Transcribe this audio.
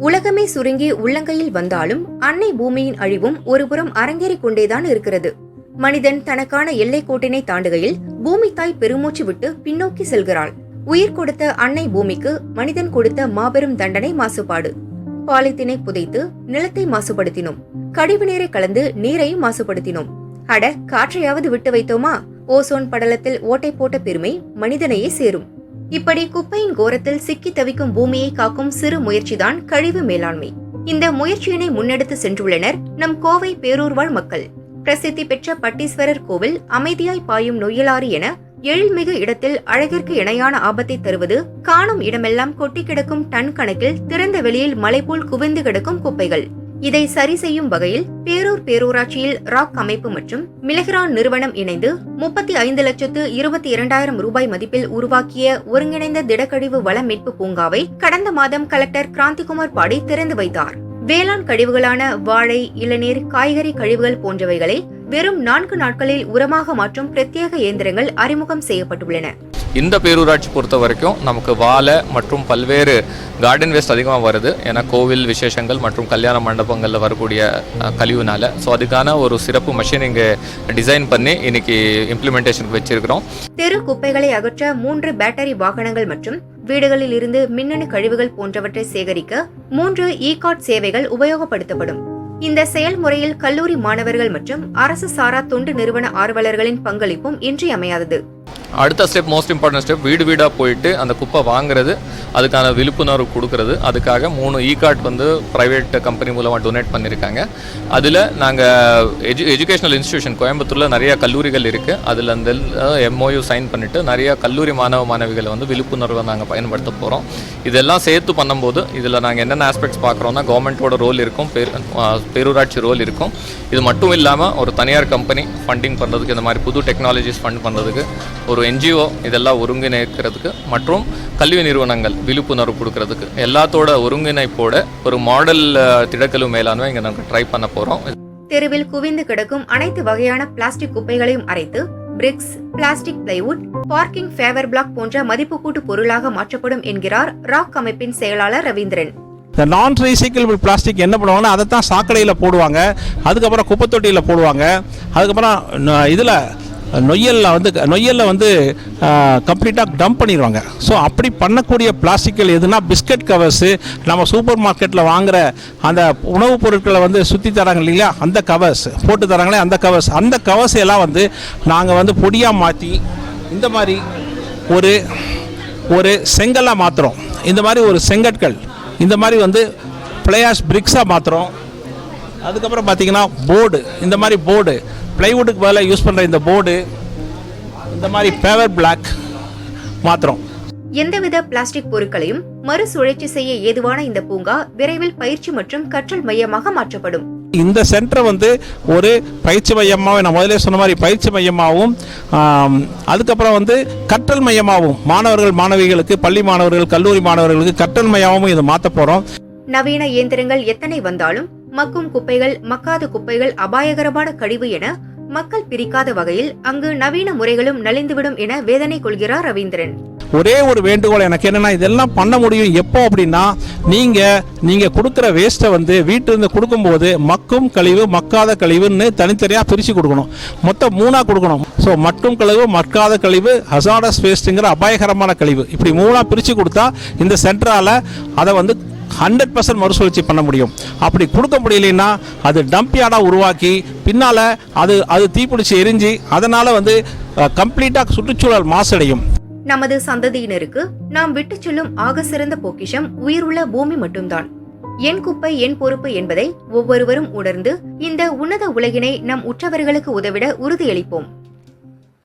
உலகமே சுருங்கி உள்ளங்கையில் வந்தாலும் அன்னை பூமியின் அழிவும் ஒருபுறம் அரங்கேறிக் கொண்டேதான் இருக்கிறது. மனிதன் தனக்கான எல்லைக்கோட்டினை தாண்டுகையில் பூமி தாய் பெருமூச்சு விட்டு பின்னோக்கி செல்கிறாள். உயிர் கொடுத்த அன்னை பூமிக்கு மனிதன் கொடுத்த மாபெரும் தண்டனை மாசுபாடு. பாலித்தீனை புதைத்து நிலத்தை மாசுபடுத்தினோம். கழிவு நீரை கலந்து நீரையும் மாசுபடுத்தினோம். அட காற்றையாவது விட்டு வைத்தோமா? ஓசோன் படலத்தில் ஓட்டை போட்ட பெருமை மனிதனையே சேரும். இப்படி குப்பையின் கோரத்தில் சிக்கி தவிக்கும் பூமியை காக்கும் சிறு முயற்சிதான் கழிவு மேலாண்மை. இந்த முயற்சியினை முன்னெடுத்து சென்றுள்ளனர் நம் கோவை பேரூர்வாழ் மக்கள். பிரசித்தி பெற்ற பட்டீஸ்வரர் கோவில் அமைதியாய் பாயும் நொய்யலாறு என எழில்மிகு இடத்தில் அழகிற்கு இணையான ஆபத்தை தருவது காணும் இடமெல்லாம் கொட்டி கிடக்கும் டன் கணக்கில் திறந்த வெளியில் மலை போல் குவிந்து கிடக்கும் குப்பைகள். இதை சரி செய்யும் வகையில் பேரூர் பேரூராட்சியில் ராக் அமைப்பு மற்றும் மிளகிரான் நிறுவனம் இணைந்து முப்பத்தி ஐந்து லட்சத்து இருபத்தி இரண்டாயிரம் ரூபாய் மதிப்பில் உருவாக்கிய ஒருங்கிணைந்த திடக்கழிவு வள மீட்பு பூங்காவை கடந்த மாதம் கலெக்டர் கிராந்திகுமார் பாடி திறந்து வைத்தார். வேளாண் கழிவுகளான வாழை இளநீர் காய்கறி கழிவுகள் போன்றவைகளை வெறும் நான்கு நாட்களில் உரமாக மாற்றும் பிரத்யேக இயந்திரங்கள் அறிமுகம் செய்யப்பட்டுள்ளன. இந்த பேரூராட்சி பொறுத்த வரைக்கும் நமக்கு வாழை மற்றும் பல்வேறு கார்டன் வேஸ்ட் அதிகமாக வருது. ஏன்னா கோவில் விசேஷங்கள் மற்றும் கல்யாண மண்டபங்களில் வரக்கூடிய கழிவுனால. ஸோ அதுக்கான ஒரு சிறப்பு மிஷின் இங்கே டிசைன் பண்ணி இன்னைக்கு இம்ப்ளிமெண்டேஷனுக்கு வச்சிருக்கிறோம். தெரு குப்பைகளை அகற்ற மூன்று பேட்டரி வாகனங்கள் மற்றும் வீடுகளில் இருந்து மின்னணு கழிவுகள் போன்றவற்றை சேகரிக்க மூன்று இ கார்ட் சேவைகள் உபயோகப்படுத்தப்படும். இந்த செயல்முறையில் கல்லூரி மாணவர்கள் மற்றும் அரசு சாரா தொண்டு நிறுவன ஆர்வலர்களின் பங்களிப்பும் இன்றியமையாதது. அடுத்த ஸ்டெப் மோஸ்ட் இம்பார்ட்டன்ட் ஸ்டெப் வீடு வீடாக போயிட்டு அந்த குப்பை வாங்குறது அதுக்கான விழிப்புணர்வு கொடுக்கறது. அதுக்காக மூணு இ கார்ட் வந்து ப்ரைவேட் கம்பெனி மூலமாக டொனேட் பண்ணியிருக்காங்க அதில் நாங்கள் எஜு எஜுகேஷனல் இன்ஸ்டியூஷன் கோயம்புத்தூரில் நிறைய கல்லூரிகள் இருக்குது அதில் அந்த எம்ஓயு சைன் பண்ணிவிட்டு நிறைய கல்லூரி மாணவ மாணவிகளை வந்து விழிப்புணர்வை நாங்கள் பயன்படுத்த போகிறோம் இதெல்லாம் சேர்த்து பண்ணும்போது இதில் நாங்கள் என்னென்ன ஆஸ்பெக்ட்ஸ் பார்க்குறோன்னா கவர்மெண்ட்டோட ரோல் இருக்கும் பேர் பேரூராட்சி ரோல் இருக்கும். இது மட்டும் இல்லாமல் ஒரு தனியார் கம்பெனி ஃபண்டிங் பண்ணுறதுக்கு இந்த மாதிரி புது டெக்னாலஜிஸ் ஃபண்ட் பண்ணுறதுக்கு ஒரு என்ஜிஓ இதெல்லாம் ஒருங்கிணைக்கிறதுக்கு மற்றும் கல்வி நிறுவனங்கள் விழிப்புணர்வு கொடுக்கறதுக்கு எல்லாத்தோட ஒருங்கிணைப்போட ஒரு மாடல் திடக்கழிவு மேலாண்மை இங்கே நாங்கள் ட்ரை பண்ண போகிறோம் தெருவில் குவிந்து கிடக்கும் அனைத்து வகையான பிளாஸ்டிக் குப்பைகளையும் அரைத்து bricks plastic plywood parking paver block போன்ற மதிப்பு கூட்டு பொருளாக மாற்றப்படும் என்கிறார் ராக் அமைப்பின் செயலாளர் ரவீந்திரன். இந்த நான் ரீசைக்கிளபிள் பிளாஸ்டிக் என்ன பண்ணுவாங்கன்னா அதை தான் சாக்கடையில் போடுவாங்க அதுக்கப்புறம் குப்பை தொட்டியில் போடுவாங்க அதுக்கப்புறம் இதில் நொய்யலில் வந்து நொய்யலில் வந்து கம்ப்ளீட்டாக டம்ப் பண்ணிடுவாங்க ஸோ அப்படி பண்ணக்கூடிய பிளாஸ்டிக்கல் எதுனா பிஸ்கட் கவர்ஸு நம்ம சூப்பர் மார்க்கெட்டில் வாங்குகிற அந்த உணவுப் பொருட்களை வந்து சுற்றி தராங்க இல்லையா? அந்த கவர்ஸ் போட்டு தராங்களே அந்த கவர்ஸ் அந்த கவர்ஸ் எல்லாம் வந்து நாங்கள் வந்து பொடியாக மாற்றி இந்த மாதிரி ஒரு ஒரு செங்கலாக மாற்றுறோம் இந்த மாதிரி ஒரு செங்கற்கள் இந்த மாதிரி வந்து பிளேயாஸ் பிரிக்ஸாக மாற்றுறோம் அதுக்கப்புறம் பார்த்தீங்கன்னா போர்டு இந்த மாதிரி போர்டு ப்ளைவுட்டுக்கு பதிலாக யூஸ் பண்ணுற இந்த போர்டு இந்த மாதிரி பேவர் பிளாக் மாற்றுறோம் எந்தவித பிளாஸ்டிக் பொருட்களையும் மறுசுழற்சி செய்ய ஏதுவான இந்த பூங்கா விரைவில் பயிற்சி மற்றும் கற்றல் மையமாக மாற்றப்படும். இந்த சென்டரை வந்து ஒரு பயிற்சி மையமாகவும் நான் முதல்ல சொன்ன மாதிரி பயிற்சி மையமாகவும் அதுக்கப்புறம் வந்து கற்றல் மையமாகவும் மாணவர்கள் மாணவிகளுக்கு பள்ளி மாணவர்கள் கல்லூரி மாணவர்களுக்கு கற்றல் மையமாகவும் இதை மாற்ற போகிறோம் நவீன இயந்திரங்கள் எத்தனை வந்தாலும் மக்கும் குப்பைகள் மக்காத குப்பைகள் அபாயகரமான கழிவு என மக்கள் பிரிக்காத வகையில் அங்கு நவீன முறைகளும் நலிந்துவிடும் என வேதனை கொள்கிறார் ரவீந்திரன். ஒரே ஒரு வேண்டுகோள் எனக்கு என்னன்னா இதெல்லாம் பண்ண முடியும் எப்போ அப்படின்னா நீங்க நீங்க கொடுக்குற வேஸ்ட்டை வந்து வீட்டிலிருந்து கொடுக்கும்போது மக்கும் கழிவு மக்காத கழிவுன்னு தனித்தனியாக பிரித்து கொடுக்கணும். மொத்தம் மூணாக கொடுக்கணும். ஸோ மட்டும் கழிவு மக்காத கழிவு ஹசாடஸ் வேஸ்ட்டுங்கிற அபாயகரமான கழிவு. இப்படி மூணாக பிரித்து கொடுத்தா இந்த சென்டரால் அதை வந்து ஹண்ட்ரட் பர்சன்ட் மறுசுழற்சி பண்ண முடியும். அப்படி கொடுக்க முடியலைன்னா அது டம்ப் யார்டாக உருவாக்கி பின்னால் அது அது தீப்பிடிச்சு எரிஞ்சு அதனால் வந்து கம்ப்ளீட்டாக சுற்றுச்சூழல் மாசடையும். நமது சந்ததியினருக்கு நாம் விட்டுச் செல்லும் ஆக சிறந்த பொக்கிஷம் உயிருள்ள பூமி மட்டும்தான். என் குப்பை என் பொறுப்பு என்பதை ஒவ்வொருவரும் உணர்ந்து இந்த உன்னத உலகினை நம் உற்றவர்களுக்கு உதவிட உறுதியளிப்போம்.